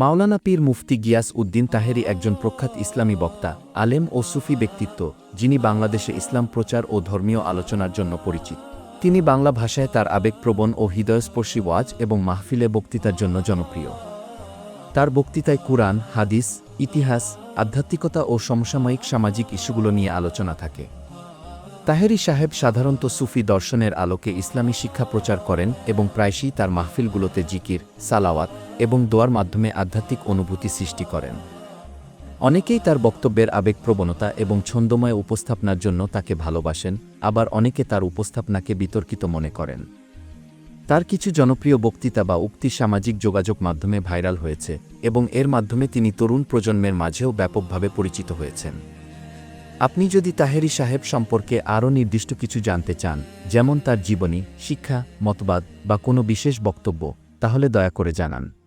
মাওলানা পীর মুফতি গিয়াস উদ্দিন তাহেরি একজন প্রখ্যাত ইসলামী বক্তা, আলেম ও সুফি ব্যক্তিত্ব, যিনি বাংলাদেশে ইসলাম প্রচার ও ধর্মীয় আলোচনার জন্য পরিচিত। তিনি বাংলা ভাষায় তার আবেগপ্রবণ ও হৃদয়স্পর্শী ওয়াজ এবং মাহফিলে বক্তৃতার জন্য জনপ্রিয়। তার বক্তৃতায় কুরআন, হাদিস, ইতিহাস, আধ্যাত্মিকতা ও সমসাময়িক সামাজিক ইস্যুগুলো নিয়ে আলোচনা থাকে। তাহেরি সাহেব সাধারণত সুফি দর্শনের আলোকে ইসলামী শিক্ষা প্রচার করেন এবং প্রায়শই তার মাহফিলগুলোতে জিকির, সালাওয়াত এবং দোয়ার মাধ্যমে আধ্যাত্মিক অনুভূতি সৃষ্টি করেন। অনেকেই তার বক্তব্যের আবেগপ্রবণতা এবং ছন্দময় উপস্থাপনার জন্য তাকে ভালোবাসেন, আবার অনেকে তার উপস্থাপনাকে বিতর্কিত মনে করেন। তার কিছু জনপ্রিয় বক্তৃতা বা উক্তি সামাজিক যোগাযোগ মাধ্যমে ভাইরাল হয়েছে এবং এর মাধ্যমে তিনি তরুণ প্রজন্মের মাঝেও ব্যাপকভাবে পরিচিত হয়েছেন। আপনি যদি তাহেরি সাহেব সম্পর্কে আরও নির্দিষ্ট কিছু জানতে চান, যেমন তার জীবনী, শিক্ষা, মতবাদ বা কোনো বিশেষ বক্তব্য, তাহলে দয়া করে জানান।